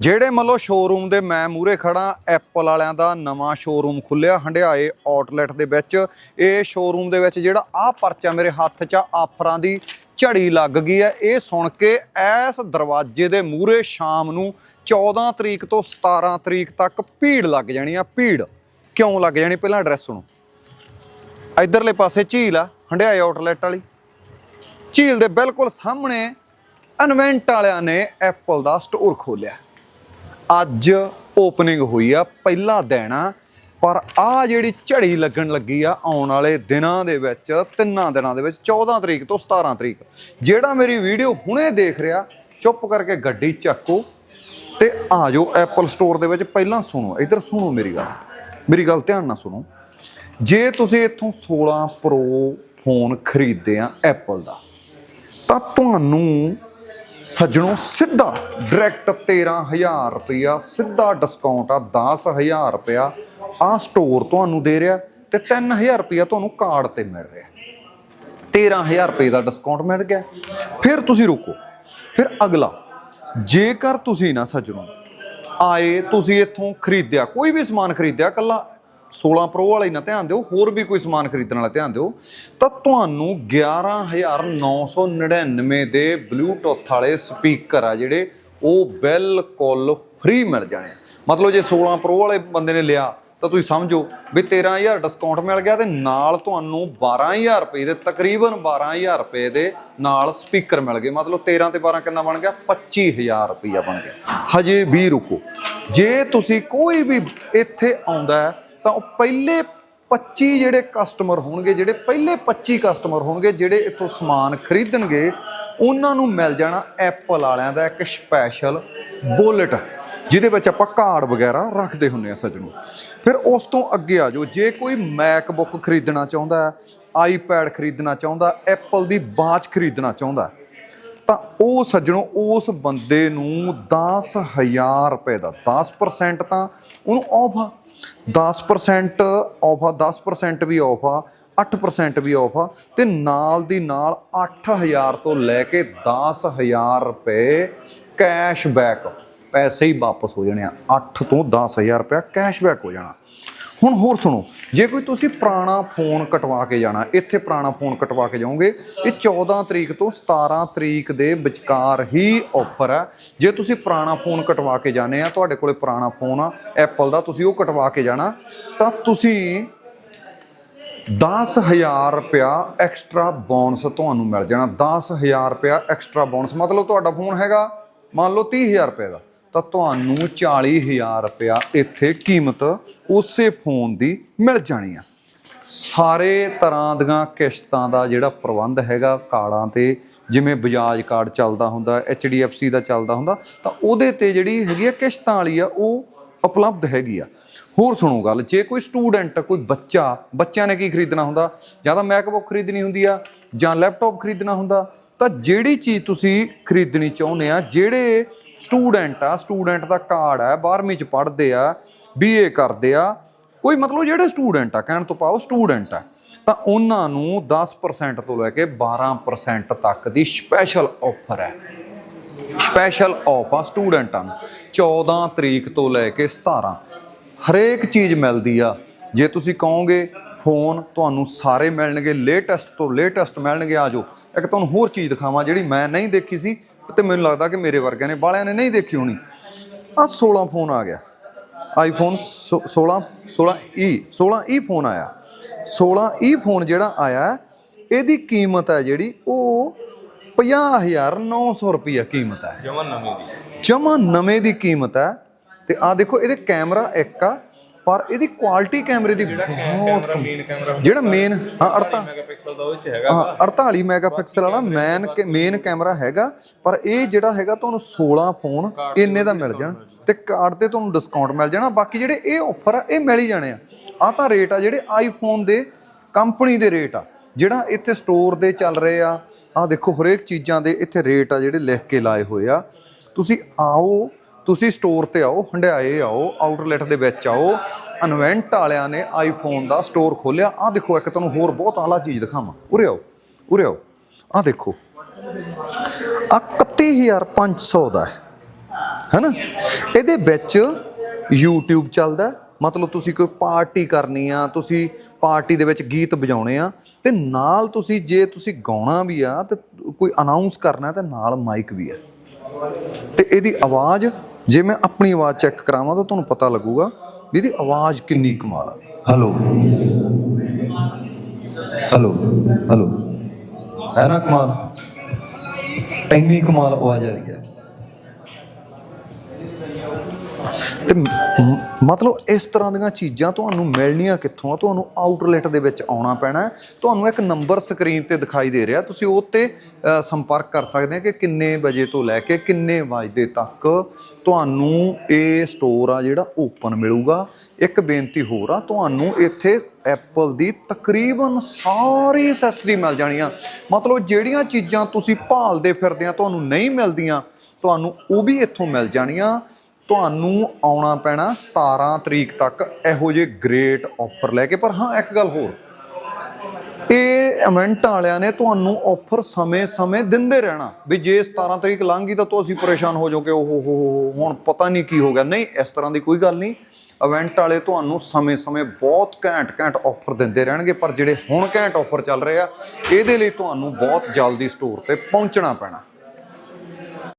ਜਿਹੜੇ ਮੰਨ ਲਓ ਸ਼ੋਰੂਮ ਦੇ ਮੈਂ ਮੂਰੇ ਖੜਾ ਐਪਲ ਵਾਲਿਆਂ ਦਾ ਨਵਾਂ ਸ਼ੋਰੂਮ ਖੁੱਲਿਆ ਹੰਡਿਆਏ ਆਊਟਲੈਟ ਦੇ ਵਿੱਚ। ਇਹ ਸ਼ੋਰੂਮ ਦੇ ਵਿੱਚ ਜਿਹੜਾ ਆਹ ਪਰਚਾ ਮੇਰੇ ਹੱਥ 'ਚ, ਆਫਰਾਂ ਦੀ ਝੜੀ ਲੱਗ ਗਈ ਹੈ। ਇਹ ਸੁਣ ਕੇ ਇਸ ਦਰਵਾਜ਼ੇ ਦੇ ਮੂਰੇ ਸ਼ਾਮ ਨੂੰ 14 ਤਰੀਕ ਤੋਂ 17 ਤਰੀਕ ਤੱਕ ਭੀੜ ਲੱਗ ਜਾਣੀ ਆ, ਭੀੜ। ਕਿਉਂ ਲੱਗ ਜਾਣੀ? ਪਹਿਲਾਂ ਐਡਰੈਸ ਸੁਣੋ। ਇਧਰਲੇ ਪਾਸੇ ਝੀਲ ਆ, ਹੰਡਿਆਏ ਆਊਟਲੈਟ ਵਾਲੀ। ਝੀਲ ਦੇ ਬਿਲਕੁਲ ਸਾਹਮਣੇ ਇਨਵੈਂਟ ਵਾਲਿਆਂ ਨੇ ਐਪਲ ਦਾ ਸਟੋਰ ਖੋਲਿਆ ਅੱਜ ਓਪਨਿੰਗ ਹੋਈ ਆ, ਪਹਿਲਾ ਦਿਨ ਆ, ਪਰ ਆ ਜਿਹੜੀ ਝੜੀ ਲੱਗਣ ਲੱਗੀ ਆ, ਆਉਣ ਵਾਲੇ ਦਿਨਾਂ ਦੇ ਵਿੱਚ, ਤਿੰਨਾਂ ਦਿਨਾਂ ਦੇ ਵਿੱਚ 14 ਤਰੀਕ ਤੋਂ 17 ਤਰੀਕ, ਜਿਹੜਾ ਮੇਰੀ ਵੀਡੀਓ ਹੁਣੇ ਦੇਖ ਰਿਹਾ, ਚੁੱਪ ਕਰਕੇ ਗੱਡੀ ਚੱਕੋ ਤੇ ਆ ਜਾਓ ਐਪਲ ਸਟੋਰ ਦੇ ਵਿੱਚ, ਪਹਿਲਾਂ ਸੁਣੋ, ਇੱਧਰ ਸੁਣੋ ਮੇਰੀ ਗੱਲ ਮੇਰੀ ਗੱਲ ਧਿਆਨ ਨਾਲ ਸੁਣੋ। ਜੇ ਤੁਸੀਂ ਇੱਥੋਂ 16 ਪ੍ਰੋ ਫੋਨ ਖਰੀਦਦੇ ਆ ਐਪਲ ਦਾ, ਤਾਂ ਤੁਹਾਨੂੰ ਸੱਜਣੋ, ਸਿੱਧਾ ਡਾਇਰੈਕਟ 13000 ਰੁਪਇਆ, ਸਿੱਧਾ ਡਿਸਕਾਊਂਟ ਆ 10000 ਰੁਪਇਆ ਆ ਸਟੋਰ ਤੁਹਾਨੂੰ ਦੇ ਰਿਹਾ ਤੇ 3000 ਰੁਪਇਆ ਤੁਹਾਨੂੰ ਕਾਰਡ ਤੇ ਮਿਲ ਰਿਹਾ। 13000 ਰੁਪਏ ਦਾ ਡਿਸਕਾਊਂਟ ਮਿਲ ਗਿਆ। ਫਿਰ ਤੁਸੀਂ ਰੁਕੋ। ਫਿਰ ਅਗਲਾ, ਜੇਕਰ ਤੁਸੀਂ ਨਾ ਸੱਜਣੋ, ਆਏ ਤੁਸੀਂ ਇੱਥੋਂ ਖਰੀਦਿਆ, ਕੋਈ ਵੀ ਸਮਾਨ ਖਰੀਦਿਆ ਕੱਲਾ 16 ਪ੍ਰੋ ਵਾਲੇ ਨਾ ਧਿਆਨ ਦਿਓ, ਹੋਰ ਵੀ ਕੋਈ ਸਮਾਨ ਖਰੀਦਣ ਵਾਲਾ ਧਿਆਨ ਦਿਓ, ਤਾਂ ਤੁਹਾਨੂੰ 11999 ਦੇ ਬਲੂਟੁੱਥ ਵਾਲੇ ਸਪੀਕਰ ਆ ਜਿਹੜੇ ਉਹ ਬਿਲਕੁਲ ਫ੍ਰੀ ਮਿਲ ਜਾਣੇ ਮਤਲਬ ਜੇ 16 ਪ੍ਰੋ ਵਾਲੇ ਬੰਦੇ ਨੇ ਲਿਆ, ਤਾਂ ਤੁਸੀਂ ਸਮਝੋ ਵੀ 13000 ਡਿਸਕਾਊਂਟ ਮਿਲ ਗਿਆ ਤੇ ਨਾਲ ਤੁਹਾਨੂੰ 12000 ਰੁਪਏ ਦੇ, ਤਕਰੀਬਨ 12000 ਰੁਪਏ ਦੇ ਨਾਲ ਸਪੀਕਰ ਮਿਲ ਗਏ। ਮਤਲਬ 13 ਤੇ 12 ਕਿੰਨਾ ਬਣ ਗਿਆ? 25000 ਰੁਪਇਆ ਬਣ ਗਿਆ। ਹਜੇ ਵੀ ਰੁਕੋ। ਜੇ ਤੁਸੀਂ ਕੋਈ ਵੀ ਇੱਥੇ ਆਉਂਦਾ ਤਾਂ ਉਹ ਪਹਿਲੇ 25 ਜਿਹੜੇ ਕਸਟਮਰ ਹੋਣਗੇ, ਜਿਹੜੇ ਪਹਿਲੇ 25 ਕਸਟਮਰ ਹੋਣਗੇ, ਜਿਹੜੇ ਇੱਥੋਂ ਸਮਾਨ ਖਰੀਦਣਗੇ, ਉਹਨਾਂ ਨੂੰ ਮਿਲ ਜਾਣਾ ਐਪਲ ਵਾਲਿਆਂ ਦਾ ਇੱਕ ਸਪੈਸ਼ਲ ਬੁਲਟ ਜਿਹਦੇ ਵਿੱਚ ਆਪਾਂ ਕਾਰਡ ਵਗੈਰਾ ਰੱਖਦੇ ਹੁੰਨੇ ਆ ਸੱਜਣੋ। ਫਿਰ ਉਸ ਤੋਂ ਅੱਗੇ ਆ ਜਾਓ। ਜੇ ਕੋਈ ਮੈਕਬੁੱਕ ਖਰੀਦਣਾ ਚਾਹੁੰਦਾ ਹੈ ਆਈਪੈਡ ਖਰੀਦਣਾ ਚਾਹੁੰਦਾ ਐਪਲ ਦੀ ਬਾਚ ਖਰੀਦਣਾ ਚਾਹੁੰਦਾ, ਤਾਂ ਉਹ ਸੱਜਣੋ, ਉਸ ਬੰਦੇ ਨੂੰ 10000 ਰੁਪਏ ਦਾ 10% ਤਾਂ ਉਹਨੂੰ ਆਫ 10% ਆਫ ਆ 10% ਵੀ ਆਫ ਆ 8% ਵੀ ਆਫ ਆ, ਤੇ ਨਾਲ ਦੀ ਨਾਲ 8000 ਤੋਂ ਲੈ ਕੇ 10000 ਰੁਪਏ ਕੈਸ਼ਬੈਕ ਪੈਸੇ ਹੀ ਵਾਪਸ ਹੋ ਜਾਣੇ ਆ। 8 ਤੋਂ 10000 ਰੁਪਏ ਕੈਸ਼ਬੈਕ ਹੋ ਜਾਣਾ। ਹੁਣ ਹੋਰ ਸੁਣੋ, ਜੇ ਕੋਈ ਤੁਸੀਂ ਪੁਰਾਣਾ ਫੋਨ ਕਟਵਾ ਕੇ ਜਾਣਾ, ਇੱਥੇ ਪੁਰਾਣਾ ਫੋਨ ਕਟਵਾ ਕੇ ਜਾਓਗੇ, ਇਹ 14 ਤਰੀਕ ਤੋਂ 17 ਤਰੀਕ ਦੇ ਵਿਚਕਾਰ ਹੀ ਆਫਰ ਹੈ। ਜੇ ਤੁਸੀਂ ਪੁਰਾਣਾ ਫੋਨ ਕਟਵਾ ਕੇ ਜਾਣੇ ਆ, ਤੁਹਾਡੇ ਕੋਲੇ ਪੁਰਾਣਾ ਫੋਨ ਆ ਐਪਲ ਦਾ ਤੁਸੀਂ ਉਹ ਕਟਵਾ ਕੇ ਜਾਣਾ, ਤਾਂ ਤੁਸੀਂ 10000 ਰੁਪਿਆ ਐਕਸਟਰਾ ਬੋਨਸ ਤੁਹਾਨੂੰ ਮਿਲ ਜਾਣਾ। 10000 ਰੁਪਿਆ ਐਕਸਟਰਾ ਬੋਨਸ ਮਤਲਬ ਤੁਹਾਡਾ ਫੋਨ ਹੈਗਾ, ਮੰਨ ਲਓ 30000 ਰੁਪਏ ਦਾ। ਤਾਂ ਤੁਹਾਨੂੰ 40000 ਰੁਪਇਆ ਇੱਥੇ ਕੀਮਤ ਉਸੇ ਫੋਨ ਦੀ ਮਿਲ ਜਾਣੀ ਆ। ਸਾਰੇ ਤਰ੍ਹਾਂ ਦੀਆਂ ਕਿਸ਼ਤਾਂ ਦਾ ਜਿਹੜਾ ਪ੍ਰਬੰਧ ਹੈਗਾ, ਕਾਰਡਾਂ ਤੇ ਜਿਵੇਂ ਬਜਾਜ ਕਾਰਡ ਚੱਲਦਾ ਹੁੰਦਾ HDFC ਦਾ ਚੱਲਦਾ ਹੁੰਦਾ, ਤਾਂ ਉਹਦੇ ਤੇ ਜਿਹੜੀ ਹੈਗੀ ਆ ਕਿਸ਼ਤਾਂ ਵਾਲੀ ਆ, ਉਹ ਉਪਲਬਧ ਹੈਗੀ ਆ। ਹੋਰ ਸੁਣੋ ਗੱਲ, ਜੇ ਕੋਈ ਸਟੂਡੈਂਟ, ਕੋਈ ਬੱਚਾ, ਬੱਚਿਆਂ ਨੇ ਕੀ ਖਰੀਦਣਾ ਹੁੰਦਾ? ਜਾਂ ਤਾਂ ਮੈਕਬੁੱਕ ਖਰੀਦਣੀ ਹੁੰਦੀ ਆ ਜਾਂ ਲੈਪਟਾਪ ਖਰੀਦਣਾ ਹੁੰਦਾ ਤਾਂ ਜਿਹੜੀ ਚੀਜ਼ ਤੁਸੀਂ ਖਰੀਦਣੀ ਚਾਹੁੰਦੇ ਆ, ਜਿਹੜੇ ਸਟੂਡੈਂਟ ਆ, ਸਟੂਡੈਂਟ ਦਾ ਕਾਰਡ ਆ 12ਵੀਂ ਚ ਪੜ੍ਹਦੇ ਆ ਬੀਏ ਕਰਦੇ ਆ, ਕੋਈ ਮਤਲਬ ਜਿਹੜੇ ਸਟੂਡੈਂਟ ਆ, ਕਹਿਣ ਤੋਂ ਪਾਓ ਸਟੂਡੈਂਟ ਆ, ਤਾਂ ਉਹਨਾਂ ਨੂੰ 10% ਤੋਂ ਲੈ ਕੇ 12% ਤੱਕ ਦੀ ਸਪੈਸ਼ਲ ਆਫਰ ਹੈ। ਸਪੈਸ਼ਲ ਆਫ ਆ ਸਟੂਡੈਂਟਾਂ ਨੂੰ। 14 ਤਰੀਕ ਤੋਂ ਲੈ ਕੇ 17 ਹਰੇਕ ਚੀਜ਼ ਮਿਲਦੀ ਆ। ਜੇ ਤੁਸੀਂ ਕਹੋਗੇ ਫੋਨ ਤੁਹਾਨੂੰ ਸਾਰੇ ਮਿਲਣਗੇ ਲੇਟੈਸਟ ਤੋਂ ਲੇਟੈਸਟ ਮਿਲਣਗੇ ਆ ਜਾਓ। ਇੱਕ ਤੁਹਾਨੂੰ ਹੋਰ ਚੀਜ਼ ਦਿਖਾਵਾਂ ਜਿਹੜੀ ਮੈਂ ਨਹੀਂ ਦੇਖੀ ਸੀ ਤੇ ਮੈਨੂੰ ਲੱਗਦਾ ਕਿ ਮੇਰੇ ਵਰਗਿਆਂ ਨੇ ਬਾਲਿਆਂ ਨੇ ਨਹੀਂ ਦੇਖੀ ਹੋਣੀ। ਆ 16 ਫੋਨ ਆ ਗਿਆ। ਆਈਫੋਨ 16 16 ਈ 16 ਈ ਫੋਨ ਆਇਆ। 16 ਈ ਫੋਨ ਜਿਹੜਾ ਆਇਆ ਇਹਦੀ ਕੀਮਤ ਹੈ ਜਿਹੜੀ ਉਹ 50900 ਰੁਪਈਆ ਕੀਮਤ ਹੈ। ਜਮਨ ਨਵੀਂ ਦੀ। ਜਮਾ ਨਵੇਂ ਦੀ ਕੀਮਤ ਹੈ ਤੇ ਆ ਦੇਖੋ ਇਹਦੇ ਕੈਮਰਾ ਇੱਕ ਆ ਪਰ ਇਹਦੀ ਕੁਆਲਿਟੀ ਕੈਮਰੇ ਦੀ ਬਹੁਤ ਕੈਮਰਾ ਮੇਨ ਕੈਮਰਾ ਜਿਹੜਾ ਮੇਨ ਹਾਂ ਅਰਤਾ ਮੈਗਾਪਿਕਸਲ ਦਾ ਉਹ ਚ ਹੈਗਾ ਹਾਂ 48 ਮੈਗਾਪਿਕਸਲ ਵਾਲਾ ਮੈਨ ਮੇਨ ਕੈਮਰਾ ਹੈਗਾ ਪਰ ਇਹ ਜਿਹੜਾ ਹੈਗਾ ਤੁਹਾਨੂੰ 16 ਫੋਨ ਇੰਨੇ ਦਾ ਮਿਲ ਜਾਣ ਤੇ ਕਾਰਡ ਤੇ ਤੁਹਾਨੂੰ ਡਿਸਕਾਊਂਟ ਮਿਲ ਜਾਣਾ ਬਾਕੀ ਜਿਹੜੇ ਇਹ ਆਫਰ ਆ ਇਹ ਮਿਲ ਹੀ ਜਾਣੇ ਆ। ਆ ਤਾਂ ਰੇਟ ਆ ਜਿਹੜੇ ਆਈਫੋਨ ਦੇ ਕੰਪਨੀ ਦੇ ਰੇਟ ਆ ਜਿਹੜਾ ਇੱਥੇ ਸਟੋਰ ਦੇ ਚੱਲ ਰਹੇ ਆ। ਆ ਦੇਖੋ ਹਰੇਕ ਚੀਜ਼ਾਂ ਦੇ ਇੱਥੇ ਰੇਟ ਆ ਜਿਹੜੇ ਲਿਖ ਕੇ ਲਾਏ ਹੋਏ ਆ। ਤੁਸੀਂ ਆਓ ਤੁਸੀਂ ਸਟੋਰ ਤੇ ਆਓ, ਹੰਡਿਆਏ ਆਓ ਆਊਟਲੈਟ ਦੇ ਵਿੱਚ ਆਓ। ਇਨਵੈਂਟ ਵਾਲਿਆਂ ਨੇ ਆਈਫੋਨ ਦਾ ਸਟੋਰ ਖੋਲਿਆ ਆ ਦੇਖੋ, ਇੱਕ ਤੁਹਾਨੂੰ ਹੋਰ ਬਹੁਤ ਆਲਾ ਚੀਜ਼ ਦਿਖਾਵਾਂ। ਉਰੇ ਆਓ ਉਰੇ ਆਓ। ਆ ਦੇਖੋ। ਆ 31500 ਦਾ ਹੈ। ਹੈਨਾ? ਇਹਦੇ ਵਿੱਚ YouTube ਚੱਲਦਾ ਮਤਲਬ ਤੁਸੀਂ ਕੋਈ ਪਾਰਟੀ ਕਰਨੀ ਆ, ਤੁਸੀਂ ਪਾਰਟੀ ਦੇ ਵਿੱਚ ਗੀਤ ਵਜਾਉਣੇ ਆ, ਤੇ ਨਾਲ ਤੁਸੀਂ ਜੇ ਤੁਸੀਂ ਗਾਉਣਾ ਵੀ ਆ, ਤੇ ਕੋਈ ਅਨਾਉਂਸ ਕਰਨਾ, ਤੇ ਨਾਲ ਮਾਈਕ ਵੀ ਆ ਤੇ ਇਹਦੀ ਆਵਾਜ਼ ਜੇ ਮੈਂ ਆਪਣੀ ਆਵਾਜ਼ ਚੈੱਕ ਕਰਾਵਾਂ ਤਾਂ ਤੁਹਾਨੂੰ ਪਤਾ ਲੱਗੂਗਾ ਵੀ ਇਹਦੀ ਆਵਾਜ਼ ਕਿੰਨੀ ਕਮਾਲ ਆ। ਹੈਲੋ ਹੈਲੋ ਹੈਲੋ ਹੈ ਨਾ ਕਮਾਲ? ਇੰਨੀ ਕਮਾਲ ਆਵਾਜ਼ ਆ ਰਹੀ ਹੈ। ਤੇ ਮਤਲਬ ਇਸ ਤਰ੍ਹਾਂ ਦੀਆਂ ਚੀਜ਼ਾਂ ਤੁਹਾਨੂੰ ਮਿਲਣੀਆਂ ਕਿੱਥੋਂ ਆ? ਤੁਹਾਨੂੰ ਆਊਟਲੈਟ ਦੇ ਵਿੱਚ ਆਉਣਾ ਪੈਣਾ ਤੁਹਾਨੂੰ ਇੱਕ ਨੰਬਰ ਸਕਰੀਨ ਤੇ ਦਿਖਾਈ ਦੇ ਰਿਹਾ। ਤੁਸੀਂ ਉਹ ਤੇ ਸੰਪਰਕ ਕਰ ਸਕਦੇ ਆ ਕਿ ਕਿੰਨੇ ਵਜੇ ਤੋਂ ਲੈ ਕੇ ਕਿੰਨੇ ਵਜੇ ਤੱਕ ਤੁਹਾਨੂੰ ਇਹ ਸਟੋਰ ਆ ਜਿਹੜਾ ਓਪਨ ਮਿਲੂਗਾ। ਇੱਕ ਬੇਨਤੀ ਹੋਰ ਆ, ਤੁਹਾਨੂੰ ਇੱਥੇ ਐਪਲ ਦੀ ਤਕਰੀਬਨ ਸਾਰੀ ਅਸੈਸਰੀ ਮਿਲ ਜਾਣੀਆਂ। ਮਤਲਬ ਜਿਹੜੀਆਂ ਚੀਜ਼ਾਂ ਤੁਸੀਂ ਭਾਲਦੇ ਫਿਰਦੇ ਆ, ਤੁਹਾਨੂੰ ਨਹੀਂ ਮਿਲਦੀਆਂ, ਤੁਹਾਨੂੰ ਉਹ ਵੀ ਇੱਥੋਂ ਮਿਲ ਜਾਣੀਆਂ। ਤੁਹਾਨੂੰ ਆਉਣਾ ਪੈਣਾ 17 ਤਰੀਕ ਤੱਕ ਇਹੋ ਜਿਹੇ ਗ੍ਰੇਟ ਆਫਰ ਲੈ ਕੇ। ਪਰ ਹਾਂ, ਇੱਕ ਗੱਲ ਹੋਰ। ਇਹ ਇਵੈਂਟ ਵਾਲਿਆਂ ਨੇ ਤੁਹਾਨੂੰ ਆਫਰ ਸਮੇਂ-ਸਮੇਂ ਦਿੰਦੇ ਰਹਿਣਾ। ਵੀ ਜੇ 17 ਤਰੀਕ ਲੰਘ ਗਈ ਤਾਂ ਤੁਸੀਂ ਪਰੇਸ਼ਾਨ ਹੋ ਜਾਓਗੇ। ਓਹ ਹੋ ਹੋ ਹੁਣ ਪਤਾ ਨਹੀਂ ਕੀ ਹੋ ਗਿਆ। ਨਹੀਂ, ਇਸ ਤਰ੍ਹਾਂ ਦੀ ਕੋਈ ਗੱਲ ਨਹੀਂ। ਇਵੈਂਟ ਵਾਲੇ ਤੁਹਾਨੂੰ ਸਮੇਂ-ਸਮੇਂ ਬਹੁਤ ਘੈਂਟ-ਘੈਂਟ ਆਫਰ ਦਿੰਦੇ ਰਹਿਣਗੇ। ਪਰ ਜਿਹੜੇ ਹੁਣ ਘੈਂਟ ਆਫਰ ਚੱਲ ਰਹੇ ਆ, ਇਹਦੇ ਲਈ ਤੁਹਾਨੂੰ ਬਹੁਤ ਜਲਦੀ ਸਟੋਰ ਤੇ ਪਹੁੰਚਣਾ ਪੈਣਾ।